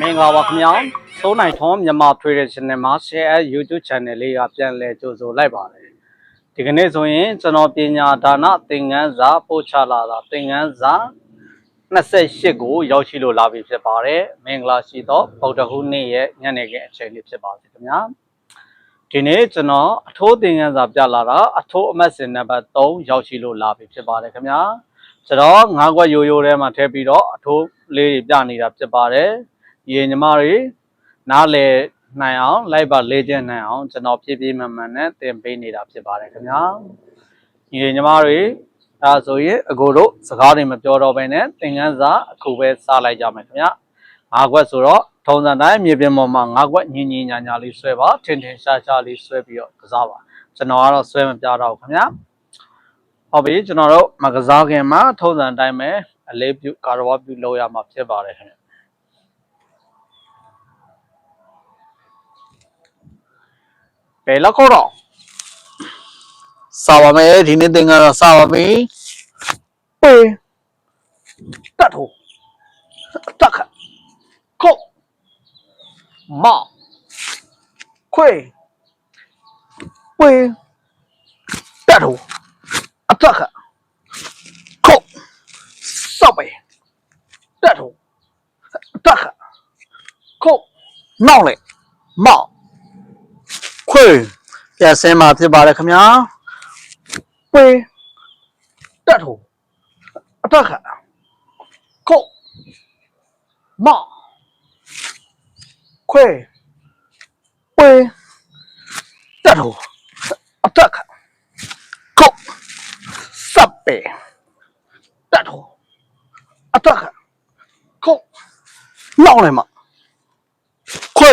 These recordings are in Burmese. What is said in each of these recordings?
မင်္ဂလာပါခင်ဗျာသုံးနိုင်ထွန်းမြန်မာ traditional မှာ share YouTube channel လေးကပြန်လဲကြိုဆိုလိုက်ပါတယ်ဒီကနေ့ဆိုရင်ကျွန်တော်ပညာဒါနသင်ခန်းစာပို့ချလာတာသင်ခန်းစာ28ကိုရောက်ရှိလို့လာပြီဖြစ်ပါတယ်မင်္ဂလာရှိသောဗုဒ္ဓဟူးနေ့ရဲ့ညနေခင်းအချိန်လေးဖြစ်ပါစေခင်ဗျာဒီနေ့ကျွန်တော်အထိုးသင်ခန်းစာပြလာတာအထိုးအမှတ်စဉ်နံပါတ်3ရောက်ရှိလို့လာပြီဖြစ်ပါတယ်ခင်ဗျာကျွန်တော်ငါးခွက်ရိုးရိုးထဲမှာထည့်ပြီးတော့အထိုးလေးတွေပြနေတာဖြစ်ပါတယ် ရေညီမတွေနားလေနိုင်အောင်လိုက်ပါလေ့ကျင့်နိုင်အောင်ကျွန်တော်ဖြည်းဖြည်းမှန်မှန်နဲ့သင်ပေးနေတာဖြစ်ပါတယ်ခင်ဗျာရေညီမတွေဒါဆိုရင်အကိုတို့စကားတွေမပြောတော့ဘဲနဲ့သင်ခန်းစာအခုပဲစလိုက်ကြမယ်ခင်ဗျာငါးခွက်ဆိုတော့ထုံစံတိုင်းမြေပြင်ပေါ်မှာငါးခွက်ညင်ညင်ညာညာလေးဆွဲပါထင်ထင်ရှားရှားလေးဆွဲပြီးတော့ကစားပါကျွန်တော်ကတော့ဆွဲမပြတော့ဘူးခင်ဗျာဟုတ်ပြီကျွန်တော်တို့မကစားခင်မှာထုံးစံအတိုင်းပဲအလေးပြုကာရဝပြုလုပ်ရမှာဖြစ်ပါတယ်ခင်ဗျ ဘယ်လောက်ခေါ်တော့စာပါမယ်ဒီနေ့သင်ကတော့စာပါပြီပေတ တ်ထိုတက်ခခုတ်မခွေပေတတ်ထို attack ခုတ်စောက်ပဲတက်ထုံ attack ခုတ်နောက်လေမောက်ခွေပြန်ဆင်းมาဖြစ်ပါတယ်ခင်ဗျာပေတက်ထုံ attack ခုတ်မောက်ခွေပေတက်ထုံ attack ခုတ် sappe tato attacca ko လောက်လိုက်မှာခွေ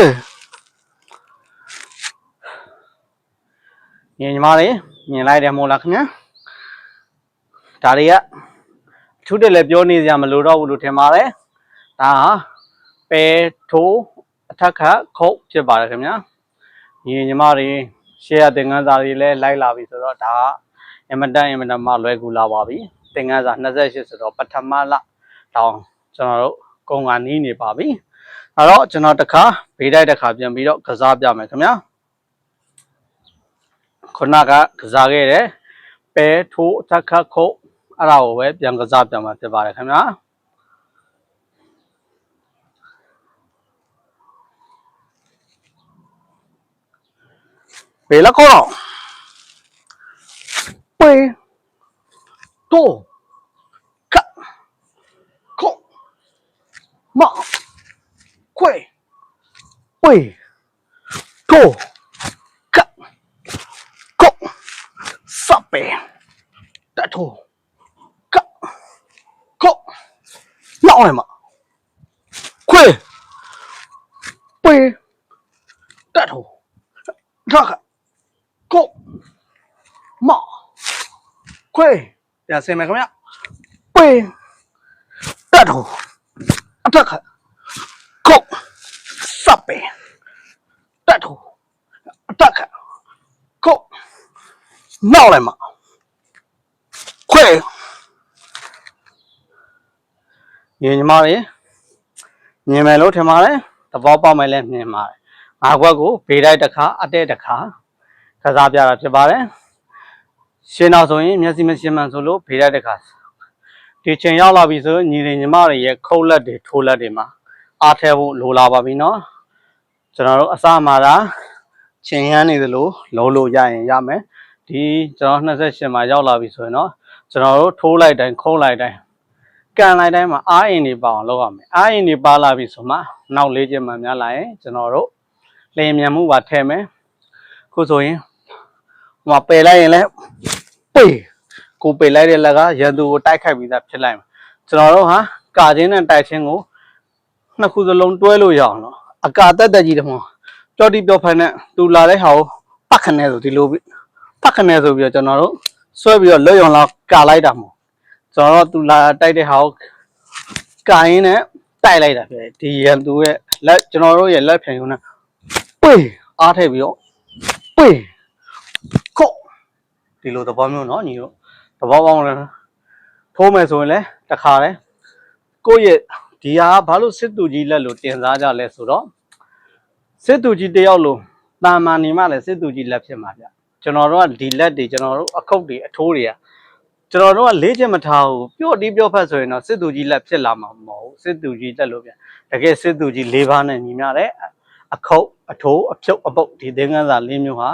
ညီညီမလေးမြင်လိုက်တယ်မို့လားခင်ဗျာဒါတွေကအထူးတက်လည်းပြောနေစရာမလိုတော့ဘူးလို့ထင်ပါတယ်ဒါဟာပဲထိုးအထက်ခတ်ခုတ်ဖြစ်ပါတယ်ခင်ဗျာညီညီမတွေရှေ့ရသင်္ကန်းစာတွေလည်းလိုက်လာပြီဆိုတော့ဒါကအင်မတန်အင်မတန်မှလွယ်ကူလာပါပြီသင်္ကန်းစာ28ဆိုတော့ပထမလတောင်ကျွန်တော်တို့ကုန်ကနီးနေပါပြီအဲ့တော့ကျွန်တော်တစ်ခါဘေးတိုက်တစ်ခါပြန်ပြီးတော့ကစားပြမယ်ခင်ဗျာ ခုနကကစားခဲ့တယ်ပဲထိုးတက်ခတ်ခုတ်အဲ့ဒါကိုပဲပြန်ကစားပြန်မှာဖြစ်ပါတယ်ခင်ဗျာပေလကောတော့ပေတော့ကခုတ်မခွေပေတော့ ထိုးကကောလောက်အောင်မခွေပေတတ်ထိုးထခကောမခွေရစင်မယ်ခင်ဗျပေတတ်ထိုးအထခကောစပ်ပေတတ်ထိုးအထခကောနောက်လိုက်မှာ ခွေညီညီမလေးမြင်မယ်လို့ထင်ပါတယ်သဘောပေါက်မယ်လည်းမြင်ပါတယ်ငါးခွက်ကိုဘေးတိုက်တစ်ခါအတဲ့တစ်ခါကစားပြတာဖြစ်ပါတယ် ရှင်းတော့ဆိုရင်မျက်စိမရှင်းမှန်ဆိုလို့ဖေးရတဲ့ခါဒီချိန်ရောက်လာပြီဆိုရင်ညီတွေညီမတွေရဲ့ခုတ်လက်တွေထိုးလက်တွေမှာအားထဲဖို့လိုလာပါပြီเนาะကျွန်တော်တို့အစမှာသာချိန်ရမ်းနေသလိုလုံးလို့ရရင်ရမယ်ဒီကျွန်တော်28မှာရောက်လာပြီဆိုရင်เนาะ ကျွန်တော်တို့ထိုးလိုက်တိုင်းခုတ်လိုက်တိုင်းကန်လိုက်တိုင်းမှာအားအင်တွေပါအောင်လုပ်ရမယ်အားအင်တွေပါလာပြီဆိုမှနောက်လေးချက်မှများလာရင်ကျွန်တော်တို့လျင်မြန်မှုပါထည့်မယ်ခုဆိုရင်ဟိုမှာပယ်လိုက်ရင်လည်းပေကိုပေလိုက်တဲ့လက်ကရန်သူကိုတိုက်ခိုက်ပြီးသားဖြစ်လိုက်မှာကျွန်တော်တို့ဟာကာချင်းနဲ့တိုက်ချင်းကိုနှစ်ခုစလုံးတွဲလို့ရအောင်နော်အကာတက်တက်ကြီးတမောကြော်တီပြောဖိုင်နဲ့သူလာတဲ့ဟာကိုပတ်ခနဲ့ဆိုဒီလိုပြီးပတ်ခနဲ့ဆိုပြီးတော့ကျွန်တော်တို့ ဆွဲပြီးတော့လွတ်ရုံလောက်ကာလိုက်တာမို့ကျွန်တော်တို့သူလာတိုက်တဲ့ဟာကိုကာရင်းနဲ့တိုက်လိုက်တာဖြစ်တယ်ဒီရန်သူရဲ့လက်ကျွန်တော်တို့ရဲ့လက်ဖြန်ရုံနဲ့ပေအားထည့်ပြီးတော့ပေခုတ် ဒီလိုသဘောမျိုးเนาะညီတို့သဘောပေါက်လဲထိုးမယ်ဆိုရင်လည်းတခါလဲကိုယ့်ရဲ့ ဒီဟာဘာလို့စစ်သူကြီးလက်လို့တင်စားကြလဲဆိုတော့စစ်သူကြီးတယောက်လို့တာမန်နေမှလည်းစစ်သူကြီးလက်ဖြစ်မှာဗျ ကျွန်တော်တို့ကဒီလက်တွေကျွန်တော်တို့အခုတ်တွေအထိုးတွေကကျွန်တော်တို့ကလေးချက်မထားဘူးပြော့တီးပြော့ဖက်ဆိုရင်တော့စစ်သူကြီးလက်ဖြစ်လာမှာမဟုတ်ဘူးစစ်သူကြီးတက်လို့ဗျတကယ်စစ်သူကြီး၄ပါးနဲ့ညီမျှတဲ့အခုတ်အထိုးအဖြုတ်အပုတ်ဒီသင်္ကန်းစာ၄မျိုးဟာ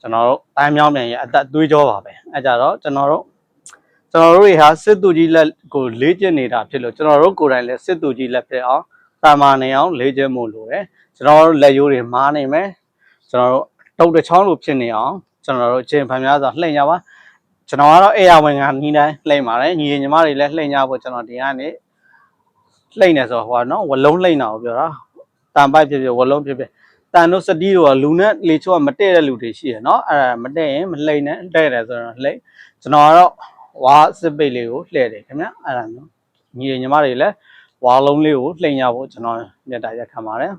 ကျွန်တော်တို့တိုင်းမြောင်းပြန်ရဲ့အသက်သွေးကြောပါပဲအဲကြတော့ကျွန်တော်တို့ကျွန်တော်တို့တွေဟာစစ်သူကြီးလက်ကိုလေ့ကျင့်နေတာဖြစ်လို့ကျွန်တော်တို့ကိုယ်တိုင်လည်းစစ်သူကြီးလက်ဖြစ်အောင်တာမာနေအောင်လေ့ကျင့်မှုလိုတယ်ကျွန်တော်တို့လက်ရိုးတွေမားနေမယ်ကျွန်တော်တို့တုတ်တစ်ချောင်းလိုဖြစ်နေအောင် ကျွန်တော်တို့အချိန်ဖန်များစွာလှည့်ရပါကျွန်တော်ကတော့အေရဝင်ကနီးတိုင်းလှည့်ပါတယ်ညီညီမတွေလည်းလှည့်ရဖို့ကျွန်တော်ဒီကနေလှည့်နေဆိုဟိုကနော်ဝလုံးလှည့်နေအောင်ပြောတာတန်ပိုက်ဖြစ်ဖြစ်ဝလုံးဖြစ်ဖြစ်တန်တို့စတီးတို့ကလူနဲ့လေချိုးကမတည့်တဲ့လူတွေရှိရနော်အဲ့ဒါမတည့်ရင်မလှည့်နဲ့တဲ့တယ်ဆိုတော့လှည့်ကျွန်တော်ကတော့ဝါစစ်ပိတ်လေးကိုလှည့်တယ်ခင်ဗျအဲ့ဒါမျိုးညီညီမတွေလည်းဝါလုံးလေးကိုလှည့်ရဖို့ကျွန်တော်မြတ်တာရက်ခံပါတယ်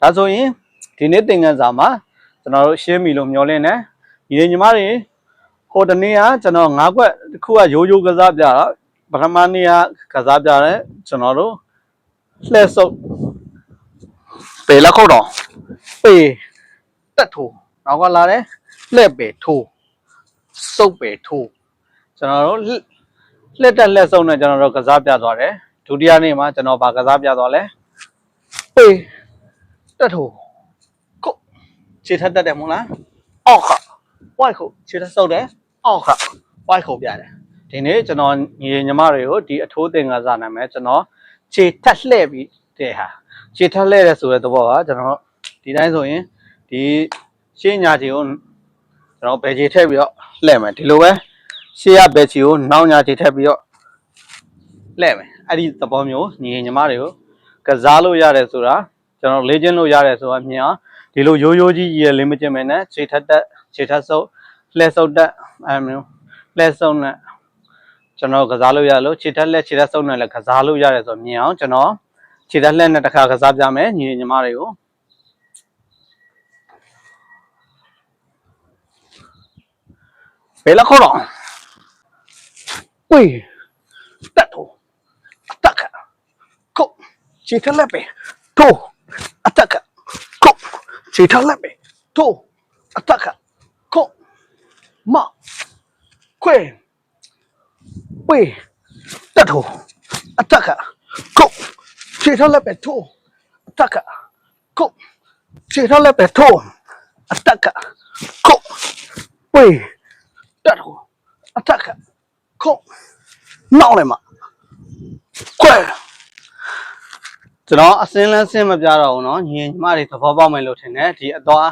ဒါဆိုရင်ဒီနေ့သင်ခန်းစာမှာကျွန်တော်တို့ရှင်းပြီလို့မျှော်လင့်တယ် ညီညီမတွေဟိုတနေ့ကကျွန်တော်၅ခွက်တစ်ခုကရိုးရိုးကစားပြတာပထမနေ့ကကစားပြတယ်ကျွန်တော်တို့လှည့်ဆုပ်ပေလက်ခုတ်တော့ပေတက်ထိုးနောက်ကလာတယ်လှည့်ပေထိုးစုပ်ပေထိုးကျွန်တော်တို့လက်လက်တက်လက်ဆုံးနဲ့ကျွန်တော်တို့ကစားပြသွားတယ်ဒုတိယနေ့မှာကျွန်တော်ဗာကစားပြသွားလဲပေးတက်ထိုးကိုခြေထက်တက်တယ်မဟုတ်လားအောက်ခ ဝိုက်ခုခြေထက်ဆုပ်တယ်အောက်ခဝိုက်ခုပြတယ်ဒီနေ့ကျွန်တော်ညီညီမတွေကိုဒီအထိုးသင်္ကန်းစာနာမယ်ကျွန်တော်ခြေထက်လှည့်ပြီးတဲ့ဟာခြေထက်လှည့်တဲ့ဆိုတဲ့သဘောကကျွန်တော်ဒီတိုင်းဆိုရင်ဒီရှင်းညာခြေကိုကျွန်တော်ဘယ်ခြေထည့်ပြီးတော့လှည့်မယ်ဒီလိုပဲရှေ့ရဘက်ချီကိုနောက်ညာထိထပ်ပြီးတော့လှဲ့မယ်အဲ့ဒီသဘောမျိုးညီညီမတွေကိုကစားလို့ရတယ်ဆိုတာကျွန်တော်လေ့ကျင့်လို့ရတယ်ဆိုတာမြင်အောင်ဒီလိုရိုးရိုးကြီးရည်လေးမကျင့်မယ်နဲ့ခြေထက်တက် ခြေထပ်ဆုပ်လှက်ဆုပ်တက်အဲမျိုးလှက်ဆုပ်နဲ့ကျွန်တော်ကစားလို့ရလို့ခြေထက်လက်ခြေထက်စုံနဲ့လည်းကစားလို့ရတယ်ဆိုတော့မြင်အောင်ကျွန်တော်ခြေထက်လက်နဲ့တစ်ခါကစားပြမယ်ညီညီမတွေကိုဘယ်လခေါ်တော့ဝေးတက်တော့တက်ကုတ်ခြေထက်လက်ပဲထိုးအတက်ကကုတ်ခြေထက်လက်ပဲထိုးအတက်က ခုမခွေပွေတက်ထိုးအတက်ကခုခြေထောက်လက်ပဲထိုးအတက်ကခုခြေထောက်လက်ပဲထိုးအတက်ကခုပွေတက်ထိုးအတက်ကခုနောက်လိုက်မှာခွေကျွန်တော်အစင်းလန်းစင်းမပြတော့ဘူးเนาะညီညီမတွေသဘောပေါက်မယ်လို့ထင်တယ်ဒီအသွား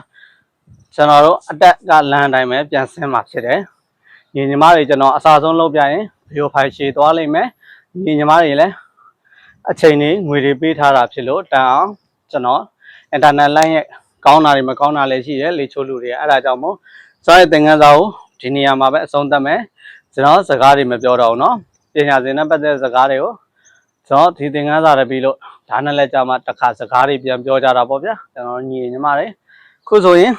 ကျွန်တော်တို့အတက်ကလမ်းတိုင်းပဲပြန်ဆင်းမှာဖြစ်တယ်ညီညီမတွေကျွန်တော်အစားဆုံးလုပ်ပြရင်ဗီဒီယိုဖိုင်ရှည်သွားလိမ့်မယ်ညီညီမတွေလည်းအချိန်လေးငွေတွေပေးထားတာဖြစ်လို့တန်အောင်ကျွန်တော် internet line ရဲ့ကောင်းတာတွေမကောင်းတာလည်းရှိတယ်လေချိုးလူတွေအဲ့ဒါကြောင့်မို့စောရဲ့သင်ခန်းစာကိုဒီနေရာမှာပဲအဆုံးသတ်မယ် ကျွန်တော်စကားတွေမပြောတော့ဘူးเนาะပညာရှင်နဲ့ပတ်သက်တဲ့စကားတွေကိုကျွန်တော်ဒီသင်ခန်းစာတွေပြီးလို့ဒါနဲ့လည်းကြာမှတစ်ခါစကားတွေပြန်ပြောကြတာပေါ့ဗျာကျွန်တော်ညီညီမတွေခုဆိုရင်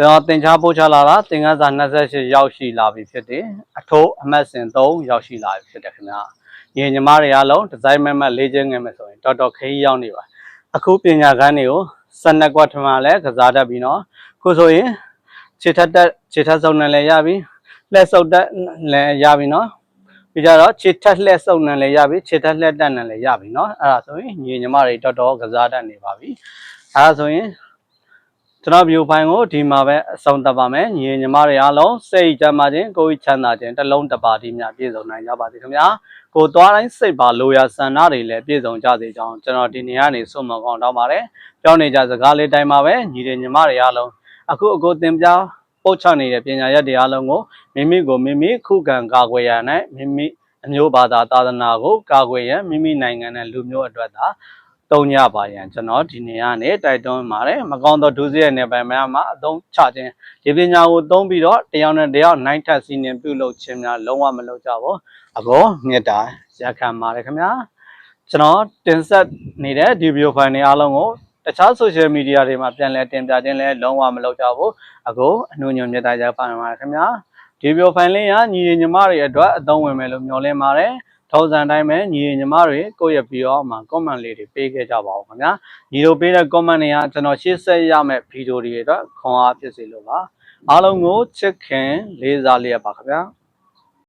ကျွန်တော်တင်ချပို့ချလာတာသင်ခန်းစာ28ရောက်ရှိလာပြီဖြစ်တယ်အထိုးအမှတ်စဉ်3ရောက်ရှိလာပြီဖြစ်တယ်ခင်ဗျာညီညီမတွေအားလုံးဒီဇိုင်းမက်မက်လေးချင်းငယ်မယ်ဆိုရင်တော်တော်ခရီးရောက်နေပါအခုပညာခန်းတွေကို12ကွက်ထမလဲကစားတတ်ပြီနော်ခုဆိုရင်ခြေထက်တက်ခြေထက်စုံနဲ့လည်းရပြီလက်စုပ်တက်လည်းရပြီနော်ပြီးကြတော့ခြေထက်လှက်စုံနဲ့လည်းရပြီခြေထက်လှက်တက်နဲ့လည်းရပြီနော်အဲ့ဒါဆိုရင်ညီညီမတွေတော်တော်ကစားတတ်နေပါပြီအဲ့ဒါဆိုရင် ကျွန်တော် view file ကိုဒီမှာပဲအဆုံးသတ်ပါမယ်ညီညီမတွေအားလုံးစိတ်ကြမ်းပါခြင်းကိုယ်ချမ်းသာခြင်းတစ်လုံးတစ်ပါးဒီများပြည့်စုံနိုင်ကြပါစေခင်ဗျာကိုသွားတိုင်းစိတ်ပါလိုရာဆန္ဒတွေလည်းပြည့်စုံကြစေကြောင်းကျွန်တော်ဒီနေ့ကနေဆုမကောင်းတောင်းပါတယ်ပြောနေကြစကားလေးတိုင်းပါပဲညီတွေညီမတွေအားလုံးအခုအကိုသင်ပြပို့ချနေတဲ့ပညာရပ်တွေအားလုံးကိုမိမိကိုမိမိခုခံကာကွယ်ရတဲ့မိမိအမျိုးဘာသာသာသနာကိုကာကွယ်ရန်မိမိနိုင်ငံနဲ့လူမျိုးအတွက်သာ တုံ့ရပါရန်ကျွန်တော်ဒီနေ့ကနေတိုက်တွန်းပါတယ်မကောင်းသောဒုစရိုက်နယ်ပယ်များမှာအသုံးချခြင်းဒီပညာကိုသုံးပြီးတော့တရားနဲ့တရားနိုင်ထက်စီရင်ပြုလုပ်ခြင်းများလုံးဝမလုပ်ကြဘူးအကောမြတ်တာရက်ခံပါတယ်ခင်ဗျာကျွန်တော်တင်ဆက်နေတဲ့ဒီဗီဒီယိုဖိုင်တွေအားလုံးကိုတခြား social media တွေမှာပြန်လည်တင်ပြခြင်းလည်းလုံးဝမလုပ်ကြဘူးအကောအနှုံညွန်မြတ်တာရက်ပါပါတယ်ခင်ဗျာဒီဗီဒီယိုဖိုင်လေးကညီညီမတွေအတွက်အသုံးဝင်မယ်လို့မျှော်လင့်ပါတယ် ထောက်စံတိုင်းပဲညီညီမတွေကိုယ့်ရဲ့ဗီဒီယိုအောက်မှာ comment လေးတွေပေးခဲ့ကြပါဦးခင်ဗျာညီတို့ပေးတဲ့ comment တွေကကျွန်တော်ရှေ့ဆက်ရမယ့်ဗီဒီယိုတွေအတွက်ခွန်အားဖြစ်စေလို့ပါအားလုံးကိုချစ်ခင်လေးစားလျက်ပါခင်ဗျာ